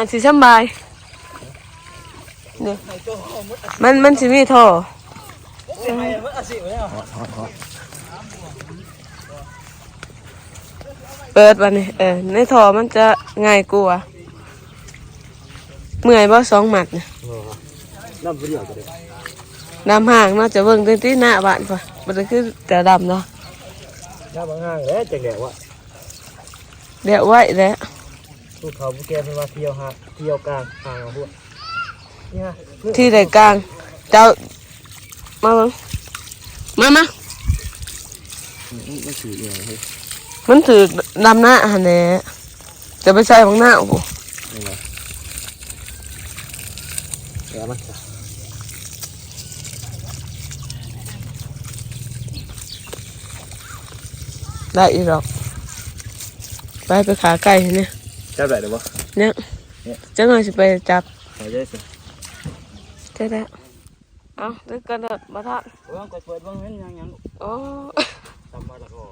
อันสิสำบายนี่มันมันสิมีท่อไอ้มันอาศิวะเนี่ยเปิดวันนี้เออในท่อมันจะง่ายกว่าเมื่อยบ่สองหมัดเนี่ยน้ำเปรี้ยวจะได้ดำห่างเนาะจะเบิ่งเต็มที่หน้าบ้านป่ะมันก็คือแต่ดำเนาะน้ำบางห้างแล้วจังแดดวะเดี๋ยวไว้แล้ว ลูกเขาผู้แก่เป็นว่าเที่ยวฮะเที่ยวกลางทางเอาพวกนี่ฮะที่ใดกลาง เจ้า มาเบิ่งมามามันถืออย่างเฮ้ยมันถือดำหน้าหันแหละจะไปใส่ของหน้าโอ้โหนี่ไงเดี๋ยวมันได้อีกหรอกไปไปขาไก่เนี่ย จับได้หรือเปล่าเนี่ยจะหน่อยสิไปจับใส่ได้สิเจ๊ได้เอาดึกกันเถอะมาทักว่างกดเปิดบ้างเห็นยังยังโอ้ทำมาแล้วก็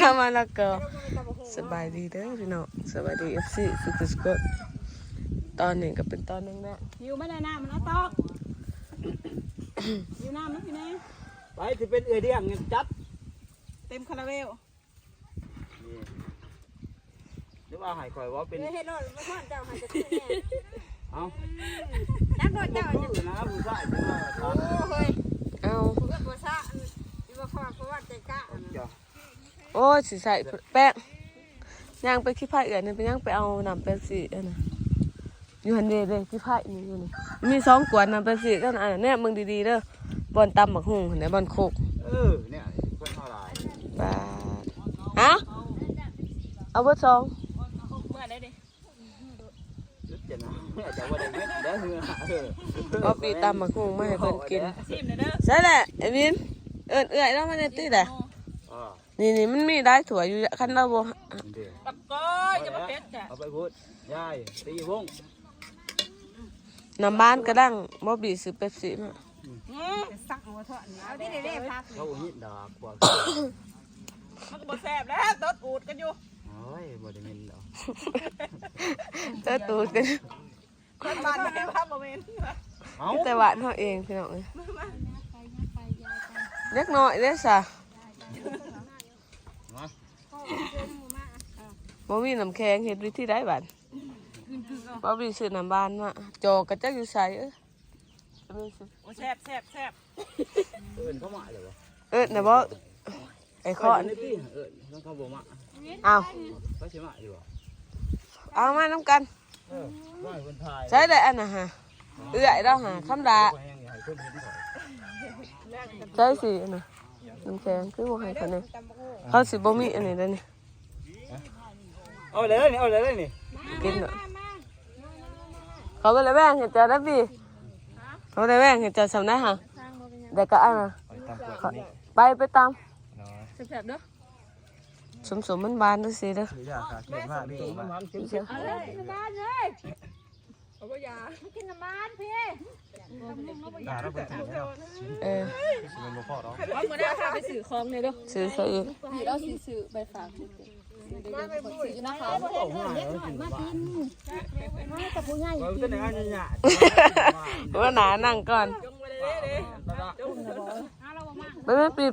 ทำมาและก็สบายดีเด้อพี่น้องสบายดีเอฟซีสุดสุดตอนหนึ่งก็เป็นตอนหนึ่งนะหิวไม่ได้น้ำมันเอาตอกหิวน้ำมั้ยพี่แน่ไปที่เป็นเอเดียงเงินจัดเต็มคาราเบล หรือว่าหายคอยว่าเป็นเฮ็ดรถมาทอดเจ้าหายจะขึ้นแน่เอ้านักรถเจ้าเจ้าอนะผู้ชายจะมาโอ้เฮ้ยเอาเพื่อนภาษาอยู่ว่าพ่อเพราะว่าใจกะโอ้สิใส่แป้งย่างไปขี้ไผ่เอื่อนนี่ไปย่างไปเอาน้ำเป๊ปซี่อันน่ะอยู่หันเดเลยขี้ไผ่นี่อยู่นี่มีสองขวดน้ำเป๊ปซี่ก็อันนั้นเนี่ยมึงดีๆเด้อบอลตำบักหุ่งหันไหนบอลโคกเออเนี่ยคนเท่าไหร่บาทฮะเอาเบอร์สอง จักนะจะว่าได้เม็ดได้เหือเออเอาปีตำบักหุ่งมาให้เพิ่นกินชิมเลยเด้อใช่แหละไอ้วินเอิ้นเอื้อยแล้วมันจะตีแหละอ่านี่นี่มันมีได้ถั่วอยู่คันเราบ่เดี๋ยวปักก้อยจะมาเป็ดจ้ะเอาไปพูดยายตีวงน้ำบ้านก็ดังบ่บีซื้อเป๊ปซี่มาสั่งมาทอดเอาดิเด้ๆพักเขาหินดอกกว่ามันก็บ่แซ่บแล้วตดอูดกันอยู่โอ้ยบ่ได้เงินดอก เตอตูดกันคนบ้านไม่พักบ่แม่นเอ้าแต่หวานเฮาเองพี่น้องเอ้ยเล็กน้อยเด้อซะบ่มีน้ำแข็งเฮ็ดวิธีได้บัดบ่บีซื้อน้ำบ้านมาจอกระจักอยู่ไสเอ้ยโอ้แซ่บแซ่บแซ่บเอิ้นเขามาเลยวะเอิ้นน่ะบ่ไอ้ข้อนี่พี่เอิ้นต้องเขาบ่มาเอาเขาสิมาอยู่บ่ เอามาน้ำกันเออว่าให้คนไทยใช้ได้อันน่ะฮะเอื้อยเราหาคำดาแห้งให้คนเห็นเขาใช่สิอันน่ะน้ำแข็งคือบ่ให้เขานี่เขาสิบ่มีอันนี้แล้วนี่เอาเลยนี่เอาเลยนี่กินเนาะเขาก็เลยแบ่งให้เจ้าได้พี่เขาเลยแบ่งให้เจ้าสำได้ฮะเด็กก็อันน่ะไปตามกฎเขานี่ไปไปตามเนาะแซ่บๆเด้อ สมสมมันบานดูสิเด้อถือยาขาเขียนมากนี่มาเอาเลยกินน้ำมันเลยเอาบ่ยากินน้ำมันพี่ด่าเราเป็นถือแล้วเออสิมันบ่พอดอกว่ามื้อหน้าพาไปซื้อของเลยเด้อซื้อซะอีกพี่เราสิซื้อไปฝากซื้ออยู่นะคะโอ้โหเนากินมาแต่ผู้ใหญ่ว่าได้อันว่าหนานั่งก่อนไปเลยเด้จงไปแม่ปี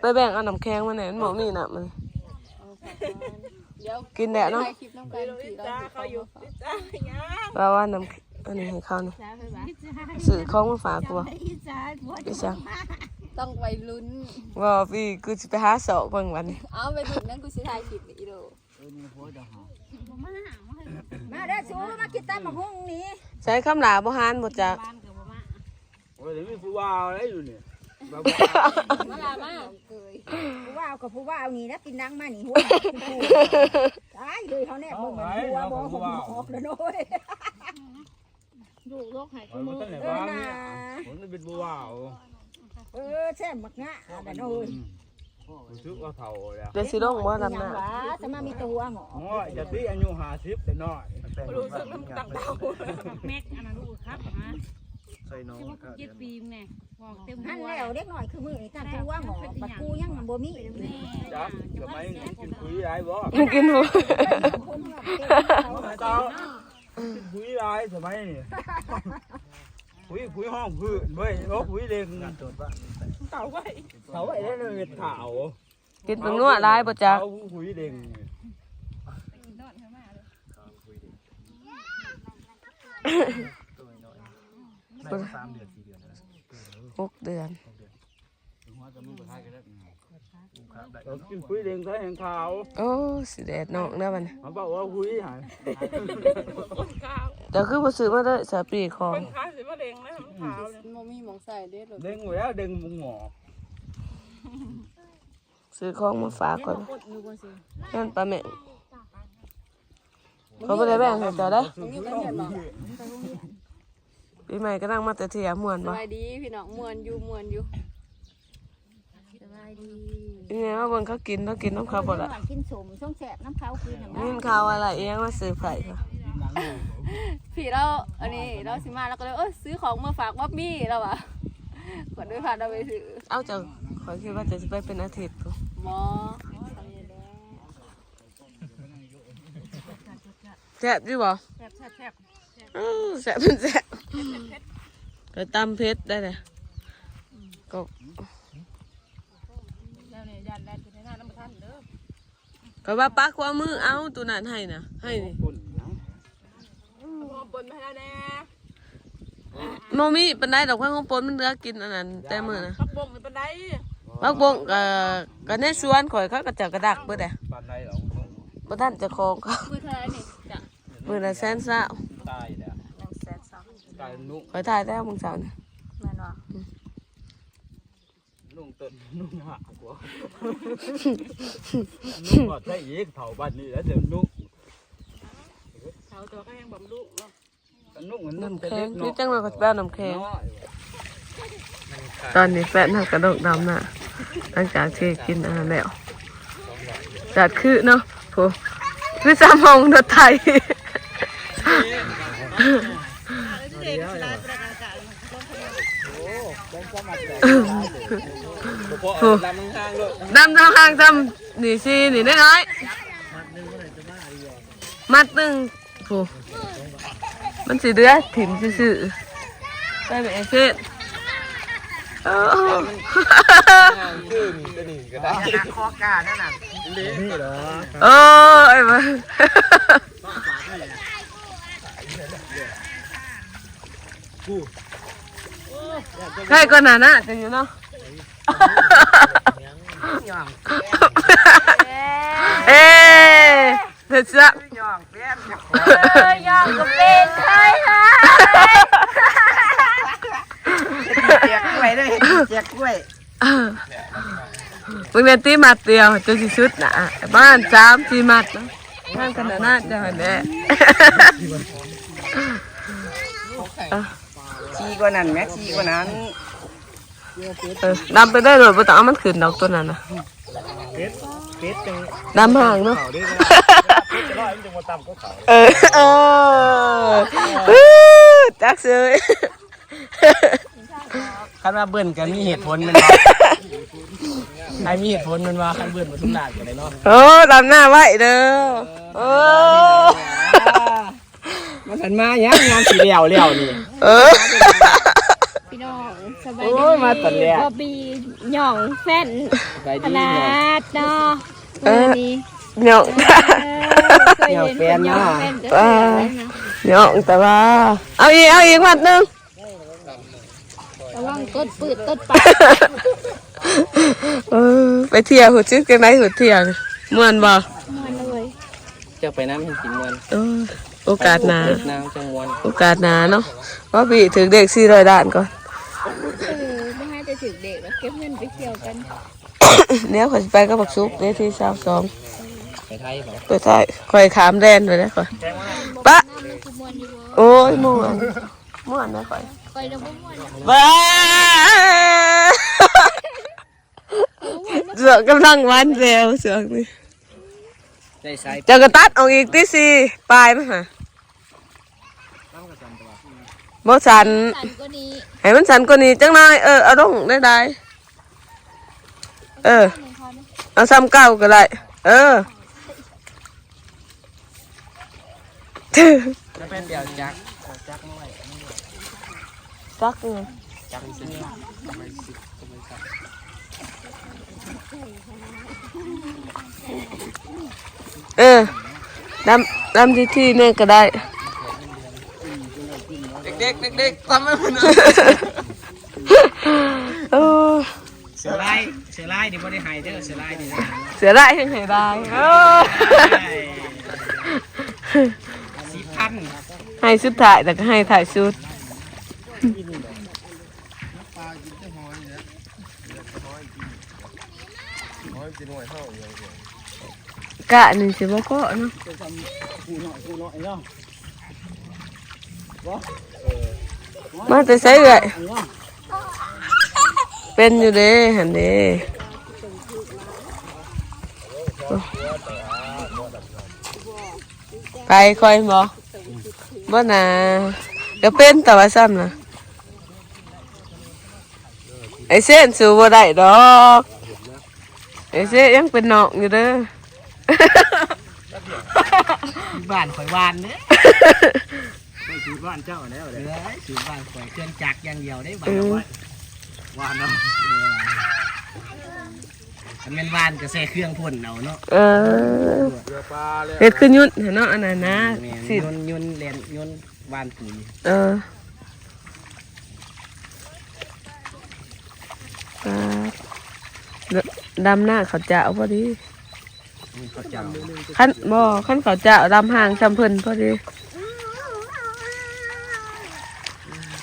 ไปแบ่งเอาน้ำแข็งมาไหนมันหมอมีน่ะมัน เดี๋ยวกินแดดเนาะถ่ายคลิปน้ำกันพี่เราจ้าสิเขาอยู่จ้าหยังว่าว่าน้ำอันนี้ให้เขานี่ซื้อของมาฝากกูบ่อีสังต้องไปลุ้นว่าพี่กูจะไปหาเสาเบิ่งวันนี้เอาไปถึงนั้นกูสิถ่ายคลิปอีโดมาเด้อสูมากินตำบักหุ่งนี่ใช้คำหลาบ่ฮานบ่จักโอ้ยมีผู้ว่าอะไรอยู่เนี่ย มาลามาผู้ว่ากับผู้ว่าเอานี่นะกินนังมานี่หัวตายเลยเขาแน่มึงมันหัวบ่หอมออกแล้วน้อยดูโลกหายมันต้นไหนบ้างเนี่ยผมจะเป็นผู้ว่าเออแซ่บมักงะแต่น้อยรู้สึกว่าเฒ่าแล้วเดี๋ยวสิลงบ่ลำหยัน้าจะมามีตัวหงออ๋อจะตีอายุ50แต่น้อยรู้สึกน้ำตักเดาแม็กอันนั้นลูครับ ส่น้องที่ว่าเจ็ดปีมเนี่ยบอกเต็มนั่นหัวแล้วเด็กหน่อยคือมือนี่ตั้งตัวหงอปัดกูยังบ่มีจับสมัยกินคุยได้บ่กินหัวเตาคุยไรสมัยนี่คุยคุยห้องพื้นเว้ยโอ้คุยเด็กงานตรวจว่าเต่าไว้เต่าไว้ได้เลยเต่ากินเป็นงัวลายบ่จัก เต่าคุยเด็กตัวน้อย น่าจะสามเดือนสี่เดือนแล้วหกเดือนเรากินคุยเด็กใช้แห่งขาวโอ้สิแดดนอกนะมันเขาบอกว่าคุยหายเดี๋ยวคือบ่ซื้อมาเด้อสาปีของขาสิมาเด้งนะมันขาวเลยโมมีหมองใส่เด้อเด้งแล้วเด้งมุงหมอซื้อของมาฝากก่อนกดอยู่บ่สินั่นปลาแม่งเขาบ่ได้แบ่งให้เจ้าเด้อตรงนี้ไปเห็นบ่ปีใหม่ก็นั่งมาแต่เที่ยม่วนสบ่บายดีพี่น้องม่วนอยู่ม่วนอยู่สบายดีอีเนี่ยว่าเบิ่งเขากินเขากินน้ำเขาบ่ล่ะกินสมช่องแสบน้ำเขาคืนน้ำยินข่าวอะไรเอียงมาซื้อไผ่ค่ะพี่เราอันนี้เราสิมาแล้วก็เลยเออซื้อของมาฝากบ๊อบบี้แล้วอะกดด้วยผ่านเราไปซื้อเอาเจ้าขอยคิดว่าจะไปเป็นอาทิตย์กูหมอแซ่บอยู่บ่แซ่บแซ่บแซ่บ อ้าวแซ่บเป็นแซ่บก็ตำเพชรได้เลยก็แล้วเนี่ยยันแลนจะได้หน้าน้ำท่านเด้อก็ว่าปักว่ามือเอาตัวนั้นให้นะให้นี่ปุ่นนะพอปนมาแล้วแน่โมมีปันไดดอกพังของปนมันเหลือกินอันนั้นแต่มือนะพักบงเป็นไดปักบงก็ก็ในสวนข่อยเขาก็จะกระดักเบิดอะปานใดหรอบ่ทันจะคองเขามือเท่าไหรนี่จ้ะมือละแสนเศร้า ตายแล้ว หนึ่งแสน สองตายนุ่งข่อยถ่ายแต่มึงสาวนี่แม่นบ่นุ่งต้นนุ่งหักกว่านุ่งก็ใช่อีกเท่าบ้านนี้แล้วเดี๋ยวนุ่งเขาตัวก็ยังบ่มลูกเนาะนุ่งมันนุ่งน้ำแต่แข็เล็งกนี่เนาะจังเลยก็จะแป้น้ำแข็งน้อยตอนนี้แฟนหักกระโดดดำน่ะหลังจากที่กินอาหารแล้วจัดคือเนาะโหคือสามห้องรถไทย พอลำมึงห่างเลย ดำทางห่างทำนี่สินี่น้อยๆมัดหนึ่งโหมันสีเดือดถิ่มซื่อๆได้ไหมไอ้เฟสโอ้คือมีตัวนี้ก็ได้คอกานั่นน่ะนี่เหรอโอ้ยมาใครก็หนาหน้าจะอยู่เออ๊ะเด็ดจ้ะย่องแป้นยอมก็ เป็นใช่ค่ะเจียกกล้วยด้วยเจียกกล้วยมึงเรียนตีมัดเดียว กว่านั้นแม็กชีกว่านั้นเออดำไปได้เลยบ่ต้องเอามันขึ้นดอกตัวนั้นนะเป็ดเป็ดจังดำห่างเนาะเขาด้วยเป็ดจะร้อยมันจังมาตำก็เขาเออเอออื้อจักเสยคันว่าเบิ่นกันมีเหตุผลมันไอ้มีเหตุผลมันว่าคันเบิ่นมาทุ่มนาดกันเลยเนาะโอ้ดำหน้าไว้เด้อโอ้มันสันมาเนี้ยงานสีเหลี่ยวเหลี่ยวนี่เออพี่น้องสบา ยโอ้ยมาตัดแล้วบ๊อบบี้หย่องแฟนไปขดีนาเนาะดเนาะเออนี่เนาะเคยเห็นเป็นหย่องแฟนจะเสียเลยนะเนาะแต่ว่าเอาอีกเอาอีกมัดหนึงระวังต้นปืดต้นปากเออไปเที่ยวหัวชึกกันไหนหัวเที่ยวนี่ม่วนบ่มันเลยจะไปน้ำเห็นกินมวนเออโอกาสหน้า น้ำจังมวนโอกาสหน้าเนาะว่าพี่ถึงเด็ก400ด้านก่อน เออ เดี๋ยวข่อยสิไปกับบักซุกเดี๋ยวที่22ไปไทยเปล่าไปใช่ข่อยขามแดนไปแล้วข่อยปะน้ำมันขมวนอยู่บ่โอ้ยม่วนม่วนนะข่อยไปแล้วบ่ม่วนนะบ้าเสือกกำลังหวันเซลเสือกนี่ได้ใส่เจะกระตัดออกอีกที่สี่ปลายมั้ยฮะบ่สันสันก็นี้ให้มันสันกว่านี้จังหน่อยเออเอาลงได้ได้ เออหนึ่งพันเอาซ้ำเก่าก็ได้ เออจะเป็นเดี่ยวจักจักน้อยจักไงจักซื้อทำไมสิทำไมครับเออดำดำที่ที่เนี่ยก็ได้ เด็กๆเด็กๆทำให้มันเออ เสือลายเสือลายดิบ่ได้หายเด้อเสือลายดิเสียได้ยังไงได้เออสิพันให้สุดท้ายแต่ก็ให้ถ่ายสุดกะนี่สิบ่พอเนาะกูหน่อยกูหน่อยเนาะมาแต่ใส่เลยเนาะเป็นอยู่เด้หันเด้ไปคอยบ่บ่น่ะก็เป็นแต่ว่าซ้ำนะไอเส้นสู้บ่ได้ดอกไอเส้นยังเป็นนอกอยู่เด้อบ้านข่อยวานเด้อไม่ถือบ้านเจ้าแล้วเอเลยอสิบ้านข่อยเครื่องจักรอย่างเดียวได้บ้านอืม ว่าว่าเนาะอันเป็นวานก็ใส่เครื่องพ่นเอาเนาะเออเรือปลาเลยเฮ็ดขึ้นยุ่นเห็นเนาะอันนั้นนะแม่นสิยนต์ยนต์เลนยนต์วานปุ๋ยเออครับดำหน้าเขาจะเอาพอดีเขาเจ้าขั้นบ่ขั้นเขาจะเอาดำห่างจำเพิ่นพอดี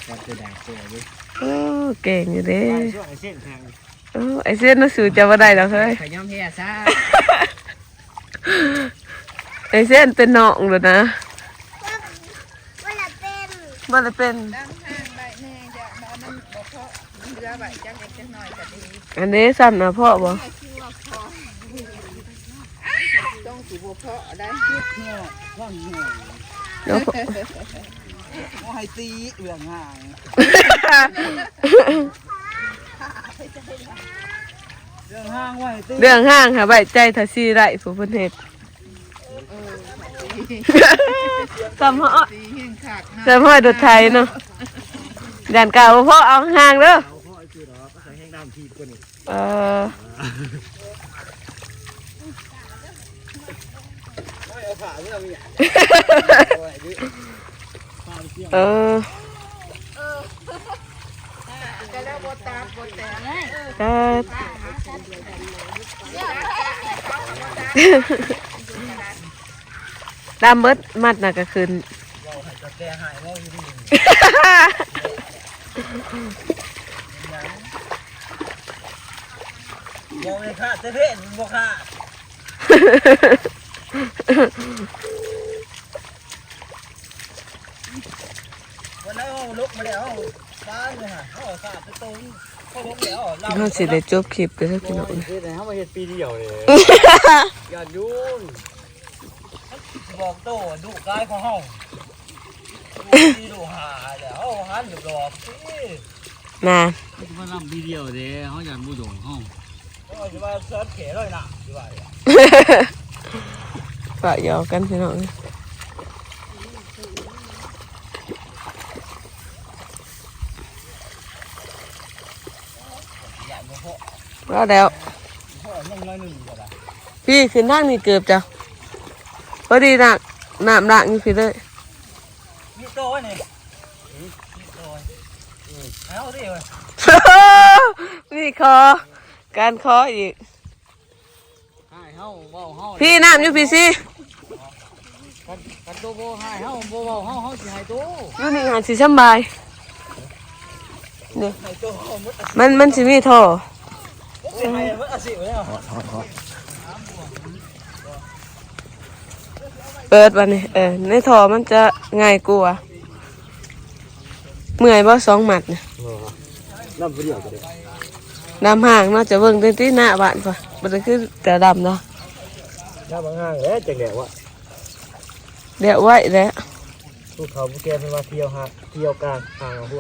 ก็จะได้เจออยู่ โอ้เก่งอยู่เด้ช่วงไอ้เส้นทางโอ้ไอเส้นน่ะสูจะบ่ได้ดอกเฮ้ยขยอมแพ้ซะไอเส้นเป็นน้องเลยนะบ่ได้เป็นดังห้างใบแน่จะมามันบ่พอเรือใบจังเล็กจังน้อยก็ดีอันนี้ซ้ำนะพ่อบ่ต้องสิบ่พอได้ว่างหัวเดี๋ยวพ่อ ว่าให้ตีเรื่องห่างเรื่องห่างว่าให้ตีเรื่องห้างค่ะใบใจถ้าซีไรผู้เพิ่นเฮ็ดสำฮอสีเฮงขาดสำฮอดดไทยเนาะยันกล่าวว่าพ่อเอาห่างเด้อเอาพ่อไอ้คือดอกก็ใส่แห้งดำทีกว่านี่เออไม่เอาผ่าที่เรามีอะ เออก็แล้วบ่ตามบ่แต่งก็ดำเบิดมัดน่ะก็ขึ้นจะแก้หายว่าอยู่ดีบ่ไม่ขาดจะเพ่นบ่ขาดวันนั้นเอา ลุกมาแล้วฟ้าเลยฮะเขาขาดไปตรงเขาลุกแล้วเราเฮาสิได้จบคลิปเด้อพี่น้องเฮ็ดให้เขามาเฮ็ดปีเดียวเลยอย่ายุ่งบอกโตดุกายของเฮาดูดูหาเดี๋ยวเฮาหันดอกสิน่ะมันนำปีเดียวเด้เฮาอยากบ่ดงเฮาเฮาสิว่าเสิร์ชเขเลยน่ะสิว่าฝากหยอกกันพี่น้อง อยากบ่พอว่าแล้วพอยังน้อยหนึงก็ได้พี่ขึ้นทางนี้เกือบจ้ะพอดีน่ะน้ำด่างอยู่พี่เลยมีโตไว้นี่มีโตไว้เอาดิเว้ยนี่คอ การคออีก ให้เฮาเว้าเฮาพี่น้ำอยู่พี่สิกันกันโตบ่ให้เฮาบ่เว้าเฮาเฮาสิให้โตอยู่นี่งานสิสำบาย นี่ให้โตเฮาหมดมันมันสิมีท่อสิให้หมดอาชีพแล้วเปิดวันนี้เออในท่อมันจะง่ายกว่าเมื่อยบ่สองหมัดเนี่ยน้ำเปรี้ยวก็ได้ดำห่างเนาะจะเบิ่งเต็มที่หน้าบ้านป่ะมันคือแต่ดำเนาะน้ำบางห่างแล้วจังแด๋วะเดี๋ยวไว้แล้วภูเขาภูแกเป็นว่าเที่ยวฮะเที่ยวกลางทางเอ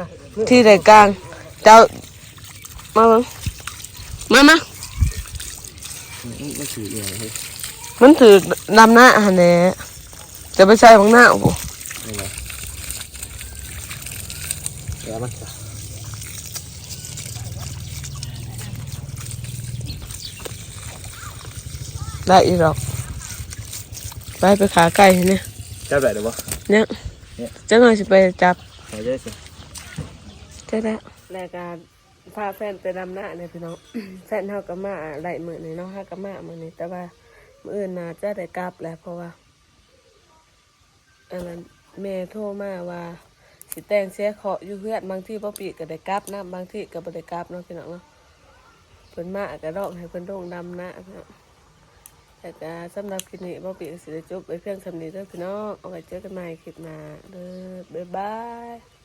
าพวกนี่ฮะที่ใดกลาง เจ้า มาเบิ่งมามามันถือเองเฮ้ยมันถือดำหน้าหันแหละจะไปใส่ของหน้าโอ้โหเดี๋ยวมันได้อีกหรอกไปไปขาไก่เนี่ยจับได้หรือเปล่าเนี่ยเจ้าหน่อยสิไปจับขอได้สิ ใช่แล้วรายการพาแฟนไปดำหน้าเนี่ยพี่น้อง แฟนเฮากับมาไหลมือนี่เนาะฮากับมามือนี่แต่ว่ามืออื่นน่าจะได้กลับแหล้วเพราะว่าอันนั้นแม่โทรมาว่าสิแต่งเสียเคาะอยู่เพื่อนบางที่พ่อปีก็ได้กลับนะบางที่ก็บ่ได้กลับเนาะพี่น้องเนาะเพิ่นมาก็ร้องให้เพิ่นโด่งดำหน้าแต่ก็สำหรับคลิปนี้พ่อปีก็สิได้จบไปเพียงสำนี้เด้อพี่น้องเอาไว้เจอกันใหม่คลิปหน้าเด้อบ๊ายบาย